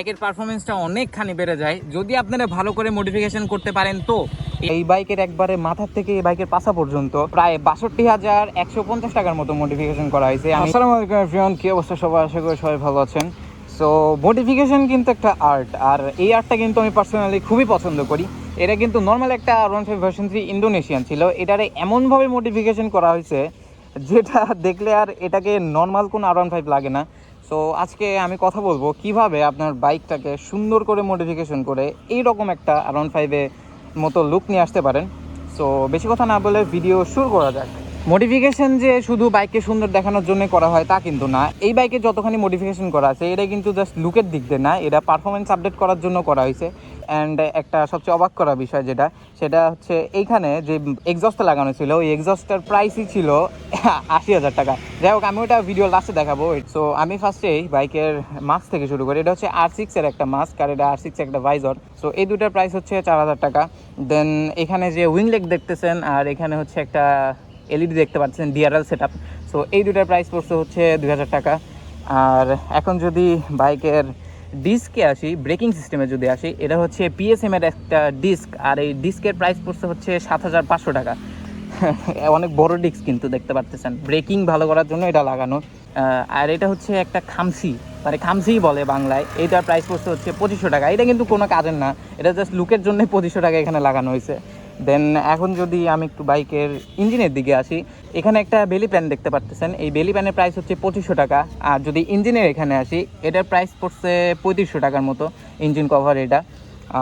বাইকের পারফরমেন্সটা অনেকখানি বেড়ে যায়। যদি আপনারা ভালো করে মডিফিকেশন করতে পারেন তো। এই বাইকের একবারে মাথার থেকে এই বাইকের পাশা পর্যন্ত প্রায় বাষট্টি হাজার একশো পঞ্চাশ টাকার মতো মডিফিকেশন করা হয়েছে। আসসালামু আলাইকুম এভরিওয়ান কি অবস্থা সবাই আশা করি সবাই ভালো আছেন। সো মডিফিকেশন কিন্তু একটা আর্ট আর এই আর্টটা কিন্তু আমি পার্সোনালি খুবই পছন্দ করি। এটা কিন্তু নর্মাল একটা one five version three Indonesian ছিল। এটারে এমনভাবে মডিফিকেশন করা হয়েছে, যেটা দেখলে আর এটাকে নর্মাল কোনো আর ওয়ান ফাইভ লাগে না। সো আজকে আমি কথা বলব কীভাবে আপনার বাইকটাকে সুন্দর করে মডিফিকেশন করে এই রকম একটা আরাউন্ড ফাইভে মতো লুক নিয়ে আসতে পারেন। সো বেশি কথা না বলে ভিডিও শুরু করা যাক। মডিফিকেশন যে শুধু বাইককে সুন্দর দেখানোর জন্য করা হয় তা কিন্তু না। এই বাইকে যতখানি মডিফিকেশন করা আছে এটা কিন্তু জাস্ট লুকের দিক দিয়ে না, এটা পারফরমেন্স আপডেট করার জন্য করা হয়েছে। অ্যান্ড একটা সবচেয়ে অবাক করা বিষয় যেটা, সেটা হচ্ছে এইখানে যে এক্সস্টটা লাগানো ছিল, ওই এক্সস্টটার প্রাইসই ছিল আশি হাজার টাকা। যাই হোক, আমি ওটা ভিডিও লাস্টে দেখাবো। সো আমি ফার্স্টেই বাইকের মাস্ক থেকে শুরু করি। এটা হচ্ছে আর সিক্সের একটা মাস্ক আর এটা আর সিক্স একটা ভাইজর সো এই দুটার প্রাইস হচ্ছে চার হাজার টাকা। দেন এখানে যে উইংলেক দেখতেছেন, আর এখানে হচ্ছে একটা এলইডি দেখতে পাচ্ছেন ডিআরএল সেট আপ সো এই দুটার প্রাইস পড়ছে হচ্ছে দুই হাজার টাকা। আর এখন যদি বাইকের ডিস্কে আসি, ব্রেকিং সিস্টেমে যদি আসি, এটা হচ্ছে পিএসএম এর একটা ডিস্ক, আর এই ডিস্কের প্রাইস পড়ছে হচ্ছে সাত হাজার পাঁচশো টাকা। অনেক বড় ডিস্ক কিন্তু দেখতে পাচ্ছেন ব্রেকিং ভালো করার জন্য এটা লাগানো। আর এটা হচ্ছে একটা খামসি মানে খামসি বলে বাংলায়। এইটার প্রাইস পড়ছে হচ্ছে পঁচিশশো টাকা। এটা কিন্তু কোনো কাজের না। এটা জাস্ট লুকের জন্যই পঁচিশশো টাকা এখানে লাগানো হয়েছে। দেন এখন যদি আমি একটু বাইকের ইঞ্জিনের দিকে আসি, এখানে একটা বেলি প্যান দেখতে পাচ্ছেন এই বেলি প্যানের প্রাইস হচ্ছে পঁচিশশো টাকা। আর যদি ইঞ্জিনের এখানে আসি, এটার প্রাইস পড়ছে পঁয়ত্রিশশো টাকার মতো ইঞ্জিন কভার এটা।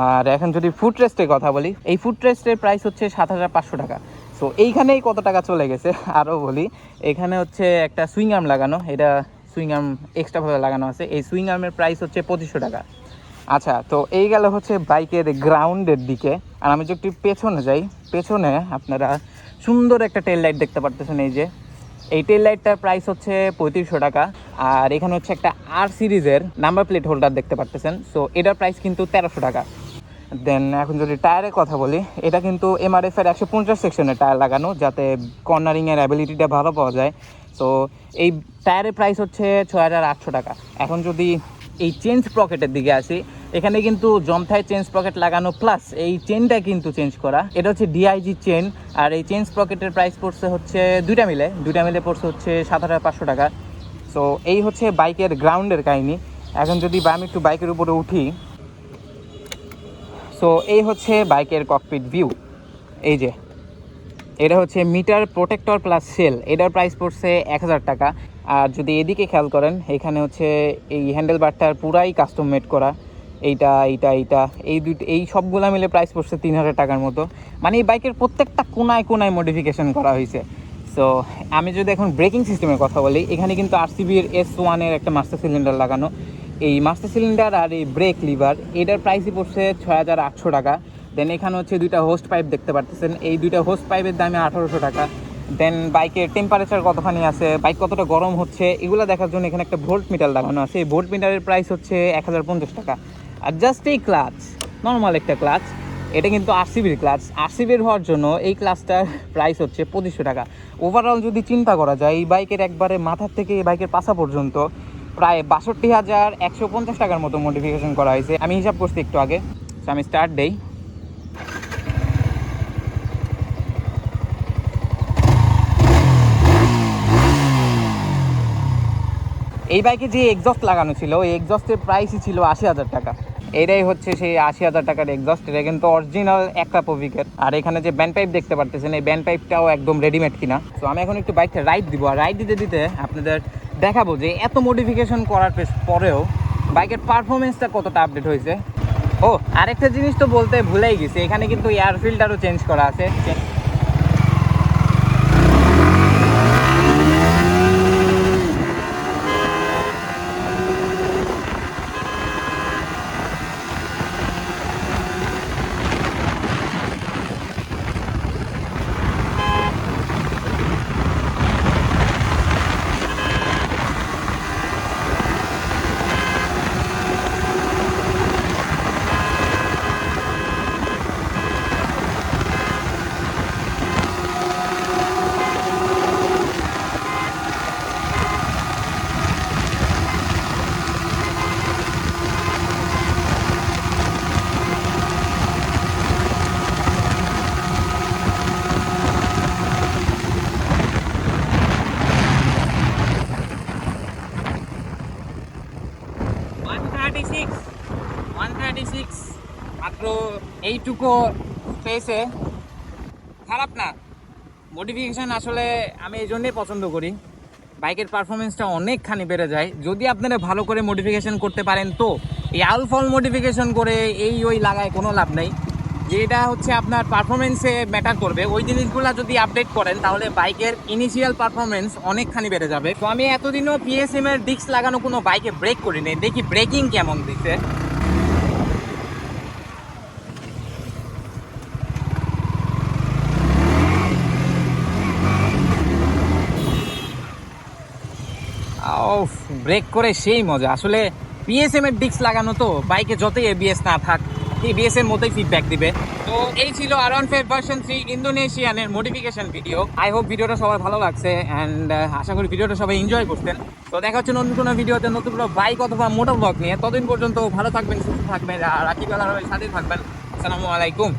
আর এখন যদি ফুট রেস্টের কথা বলি, এই ফুট রেস্টের প্রাইস হচ্ছে সাত হাজার পাঁচশো টাকা। সো এইখানেই কত টাকা চলে গেছে? আরও বলি, এখানে হচ্ছে একটা সুইং আর্ম লাগানো। এটা সুইং আর্ম এক্সট্রাভাবে লাগানো আছে। এই সুইং আর্মের প্রাইস হচ্ছে পঁচিশশো টাকা। আচ্ছা তো এই গেল হচ্ছে বাইকের গ্রাউন্ডের দিকে। আর আমি যে একটু পেছনে যাই, পেছনে আপনারা সুন্দর একটা টেল লাইট দেখতে পারতেছেন এই যে। এই টেল লাইটটার প্রাইস হচ্ছে পঁয়ত্রিশশো টাকা। আর এখানে হচ্ছে একটা আর সিরিজের নাম্বার প্লেট হোল্ডার দেখতে পারতেছেন। সো এটার প্রাইস কিন্তু তেরোশো টাকা। দেন এখন যদি টায়ারের কথা বলি, এটা কিন্তু এমআরএফ এর একশো পঞ্চাশ সেকশনের টায়ার লাগানো, যাতে কর্নারিংয়ের অ্যাবিলিটিটা ভালো পাওয়া যায়। তো এই টায়ারের প্রাইস হচ্ছে ছয় হাজার আটশো টাকা। এখন যদি এই চেঞ্জ পকেটের দিকে আসি এখানে কিন্তু জমথায় চেঞ্জ পকেট লাগানো প্লাস এই চেনটা কিন্তু চেঞ্জ করা। এটা হচ্ছে ডিআইজি চেন আর এই চেঞ্জ পকেটের প্রাইস পড়ছে হচ্ছে দুইটা মিলে। দুইটা মিলে পড়ছে হচ্ছে সাত হাজার পাঁচশো টাকা। সো এই হচ্ছে বাইকের গ্রাউন্ডের কাহিনী। এখন যদি আমি একটু বাইকের উপরে উঠি সো এই হচ্ছে বাইকের ককপিট ভিউ এই যে, এটা হচ্ছে মিটার প্রোটেক্টর প্লাস সেল এটার প্রাইস পড়ছে এক হাজার টাকা। আর যদি এদিকে খেয়াল করেন, এখানে হচ্ছে এই হ্যান্ডেল বারটার পুরাই কাস্টম মেড করা। এইটা এইটা এইটা, এই দুটো এই সবগুলা মিলে প্রাইস পড়ছে তিন হাজার টাকার মতো। মানে এই বাইকের প্রত্যেকটা কোনায় কোনায় মডিফিকেশন করা হয়েছে সো আমি যদি এখন ব্রেকিং সিস্টেমের কথা বলি, এখানে কিন্তু আরসিবির এস ওয়ানের একটা মাস্টার সিলিন্ডার লাগানো। এই মাস্টার সিলিন্ডার আর এই ব্রেক লিভার এটার প্রাইসই পড়ছে ছয় হাজার আটশো টাকা। দেন এখানে হচ্ছে দুইটা হোস্ট পাইপ দেখতে পারতেছেন। এই দুইটা হোস্ট পাইপের দামে আঠারোশো টাকা। দেন বাইকের টেম্পারেচার কতখানি আছে বাইক কতটা গরম হচ্ছে, এগুলো দেখার জন্য এখানে একটা ভোল্ট মিটার লাগানো আছে। এই ভোল্ট মিটারের প্রাইস হচ্ছে এক হাজার পঞ্চাশ টাকা। আর জাস্ট এই ক্লাচ নর্মাল একটা ক্লাচ এটা কিন্তু আরসিবির ক্লাচ আরসিবির হওয়ার জন্য এই ক্লাচটার প্রাইস হচ্ছে পঁচিশশো টাকা। ওভারঅল যদি চিন্তা করা যায়, এই বাইকের একবারে মাথার থেকে এই বাইকের পাশা পর্যন্ত প্রায় বাষট্টি হাজার একশো পঞ্চাশ টাকার মতো মডিফিকেশন করা হয়েছে। আমি হিসাব করছি একটু আগে। তো আমি স্টার্ট দেই। এই বাইকে যে এক্সস্ট লাগানো ছিল ওই এক্সস্টের প্রাইসই ছিল আশি হাজার টাকা। এটাই হচ্ছে সেই আশি হাজার টাকার এক্সস্ট এটা কিন্তু অরিজিনাল একটা পভিকের আর এখানে যে ব্যান্ড পাইপ দেখতে পারতেছেন, এই ব্যান্ড পাইপটাও একদম রেডিমেড কিনা। তো আমি এখন একটু বাইকটা রাইড দিব। আর রাইড দিতে দিতে আপনাদের দেখাবো যে এত মডিফিকেশন করার পরেও বাইকের পারফরমেন্সটা কতটা আপডেট হয়েছে। ও, আরেকটা জিনিস তো বলতে ভুলেই গেছি। এখানে কিন্তু এয়ার ফিল্টারও চেঞ্জ করা আছে। এইটুকু স্পেসে খারাপ না। মডিফিকেশান আসলে আমি এই জন্যই পছন্দ করি। বাইকের পারফরমেন্সটা অনেকখানি বেড়ে যায়। যদি আপনারা ভালো করে মডিফিকেশন করতে পারেন তো, এই আলফল মডিফিকেশন করে এই ওই লাগায় কোনো লাভ নেই। যেটা হচ্ছে আপনার পারফরমেন্সে ম্যাটার করবে। ওই জিনিসগুলো যদি আপডেট করেন, তাহলে বাইকের ইনিশিয়াল পারফরমেন্স অনেকখানি বেড়ে যাবে। তো আমি এতদিনও পিএসএম এর ডিস্ক লাগানো কোনো বাইকে ব্রেক করিনি। দেখি ব্রেকিং কেমন দিচ্ছে ব্রেক করে সেই মজা। আসলে বিএসএম এর ডিস্ক লাগানো তো বাইকে যতই এবিএস না থাক এবিএস এর মতোই ফিডব্যাক দিবে। তো এই ছিল আর ওয়ান ফাইভ ভার্সন থ্রি ইন্দোনেশিয়ানের মডিফিকেশন ভিডিও আই হোপ ভিডিওটা সবার ভালো লাগছে অ্যান্ড আশা করি ভিডিওটা সবাই এনজয় করতেন তো দেখা হচ্ছে নতুন কোনো ভিডিওতে নতুন কোনো বাইক অথবা মোটর ব্লগ নিয়ে। ততদিন পর্যন্ত ভালো থাকবেন, সুস্থ থাকবেন, আর রাকিব আলার সাথে থাকবেন। আসসালামু আলাইকুম।